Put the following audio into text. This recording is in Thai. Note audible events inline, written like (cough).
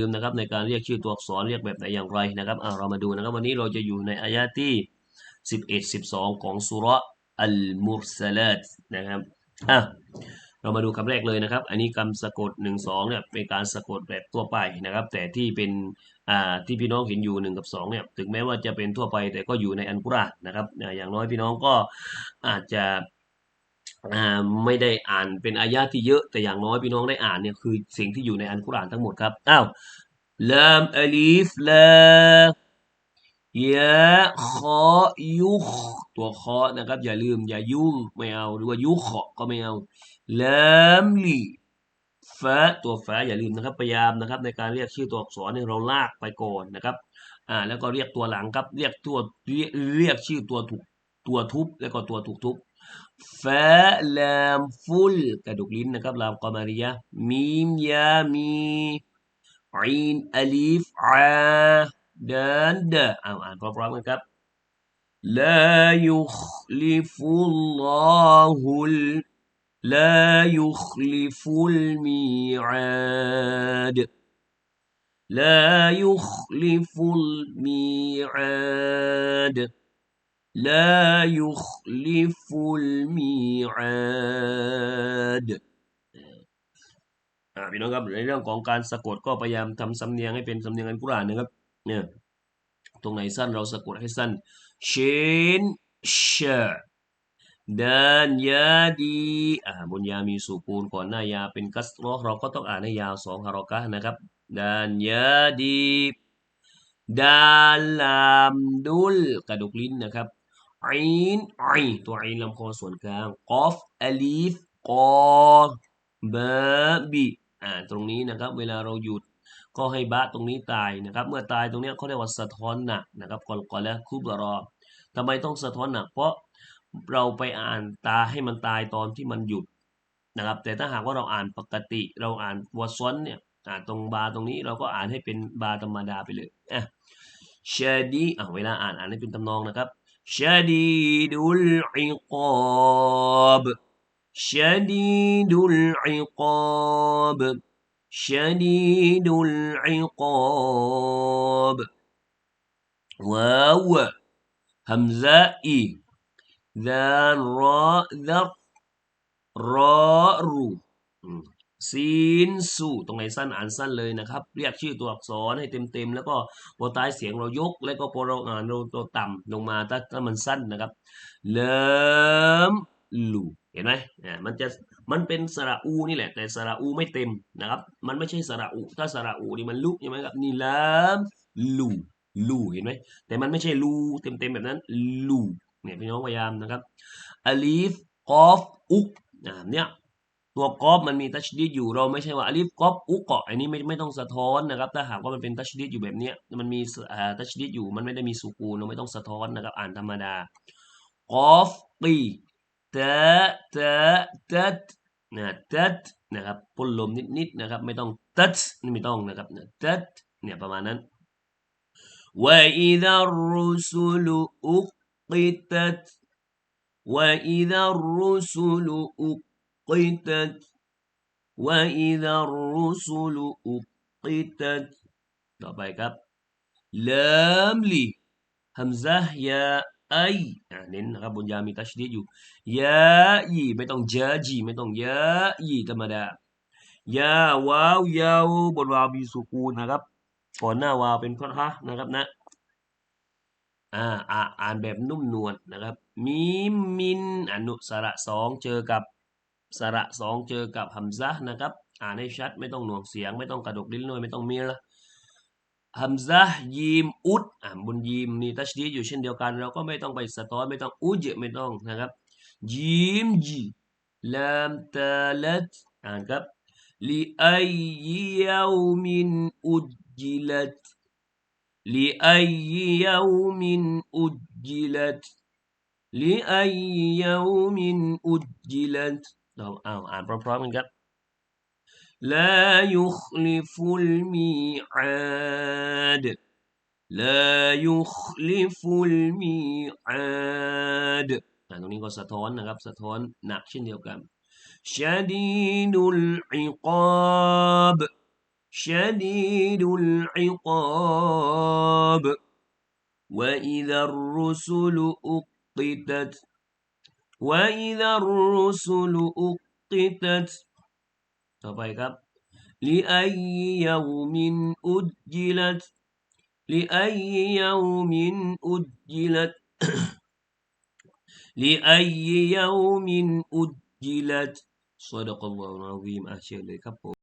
ลืมนะครับในการเรียกชื่อตัวอักษรเรียกแบบไหนอย่างไรนะครับอ่าเรามาดูนะครับวันนี้เราจะอยู่ในอายะที่ 11 12 ของสุระอัลมุสลัตนะครับอะเรามาดูคำแรกเลยนะครับ อันนี้คำสะกด 1 2เนี่ยเป็นการสะกดแบบทั่วไปนะครับ แต่ที่เป็นอ่าที่พี่น้องเห็นอยู่ 1 กับ2เนี่ยถึงแม้ว่าจะเป็นทั่วไปแต่ก็อยู่ในอันกุรานนะครับอย่างน้อยพี่น้องก็อาจจะ อ่าไม่ได้อ่านเป็นอายะที่เยอะแต่อย่างน้อยพี่น้องได้อ่านเนี่ยคือสิ่งที่อยู่ในอันกุรอานทั้งหมดครับอ้าวลามอลีฟลายะคอยุคตัวคอนะครับ อย่าลืม อย่ายุ่งไม่เอาหรือว่ายุคก็ไม่เอาลามลีฟะตัวฟะอย่าลืมนะครับพยายามนะครับ ในการเรียกชื่อตัวอักษรเนี่ยเราลากไปก่อนนะครับอ่าแล้วก็เรียกตัวหลังครับเรียกตัวเรียกเรียกชื่อตัวถูกตัวทุบแล้วก็ตัวถูกทุบ ฟาลามฟุลกระดูกลิ้นนะครับลามกอมาริยะมีมยามีอีนอลิฟอาดานดะอ่านอ่านพร้อมๆกันครับ لا يخلف الله ال... لا يخلف الميعاد لا يخلف الميعاد لا يخلف الميعاد อ่าพี่น้องครับในเรื่องของการสะกดก็พยายามทำสำเนียงให้เป็นสำเนียงอันกุรอานนะครับ เนี่ยตรงไหนสั้นเราสะกดให้สั้นชินเชดานยาดีอ่าบนยามีสุกูลก่อนหน้ายาเป็นกัสรอเราก็ต้องอ่านให้ยาวสองฮารอกะห์นะครับดานยาดีดานลามดุลกระดูกลิ้นนะครับ อินไอตัวอินลำคอส่วนกลางกอฟอลีฟกอบบีอ่าตรงนี้นะครับ เวลาเราหยุดก็ให้บะตรงนี้ตายนะครับ เมื่อตายตรงเนี้ยเขาเรียกว่าสะท้อนหนักนะครับกอลกอและคุบรอทำไมต้องสะท้อนหนัก เพราะเราไปอ่านตาให้มันตายตอนที่มันหยุดนะครับ แต่ถ้าหากว่าเราอ่านปกติเราอ่านวอซอนเนี่ยอ่านตรงบาตรงนี้เราก็อ่านให้เป็นบาธรรมดาไปเลยอะชดีอะเวลาอ่านอ่านให้เป็นทำนองนะครับ شديد العقاب شديد العقاب شديد العقاب. واو همزاء ذا را ذا رار ซีนสู่ตรงไหนสั้นอ่านสั้นเลยนะครับ เรียกชื่อตัวอักษรให้เต็มๆ แล้วก็พอท้ายเสียงเรายก แล้วก็พอเราอ่านเราตัวต่ำลงมาถ้าถ้ามันสั้นนะครับ เริ่มลูเห็นไหมอ่ามันจะมันเป็นสระอูนี่แหละ แต่สระอูไม่เต็มนะครับ มันไม่ใช่สระอูถ้าสระอูนี่มันลุใช่ไหมครับนี่เริ่มลูลูเห็นไหมแต่มันไม่ใช่ลูเต็มๆแบบนั้นลูเนี่ยพี่น้องพยายามนะครับอลีฟกอฟอุกอ่าเนี่ย ตัวกอฟมันมีตัชดีดอยู่เราไม่ใช่ว่าอลิฟกอฟอุกเกาะอันนี้ไม่ไม่ต้องสะท้อนนะครับ ถ้าหากว่ามันเป็นตัชดีดอยู่แบบเนี้ยมันมีอ่าตัชดีดอยู่มันไม่ได้มีสุกูลเราไม่ต้องสะท้อนนะครับ อ่านธรรมดากอฟตีตะตะตัดนะตัดนะครับพ่นลมนิดๆนะครับ ไม่ต้องตัดนี่ไม่ต้องนะครับนะตัดเนี่ยประมาณนั้น وإذا الرسل أقتت وإذا الرسل أقتت وإذا الرسل أقتت ต่อไปครับเริ่มลีฮัมซะยาไออ่าเน้นนะครับบนยามีตัชดีดอยู่ยายีไม่ต้องเจอจีไม่ต้องยายีธรรมดายาวาวยาวบนวาวมีสุกูนนะครับก่อนหน้าวาวเป็นพัทะนะครับนะอ่าอ่าอ่านแบบนุ่มนวลนะครับ มีมินอนุสระสองเจอกับ สระสองเจอกับฮัมซะนะครับ อ่านให้ชัดไม่ต้องหน่วงเสียง ไม่ต้องกระดกลิ้นเลยไม่ต้องมีละฮัมซะยีมอุดอ่าบนยีมมีตัชดีอยู่เช่นเดียวกัน เราก็ไม่ต้องไปสะท้อนไม่ต้องอุจไม่ต้องนะครับยีมจีลามตาลัดอ่านครับลีไอเยามินอุจิลัดลีไอเยามินอุจิลัดลีไอเยามินอุจิลัด เราเอาอ่านพร้อมๆกันครับ لا يخلف الميعاد لا يخلف الميعاد อ่าตรงนี้ก็สะท้อนนะครับ สะท้อนหนักเช่นเดียวกัน شديد العقاب شديد العقاب وإذا الرسل أقتت وإذا الرسل أقتت لأي يوم أجلت لأي يوم أجلت (coughs) لأي يوم أجلت صدق الله العظيم. أحسن لك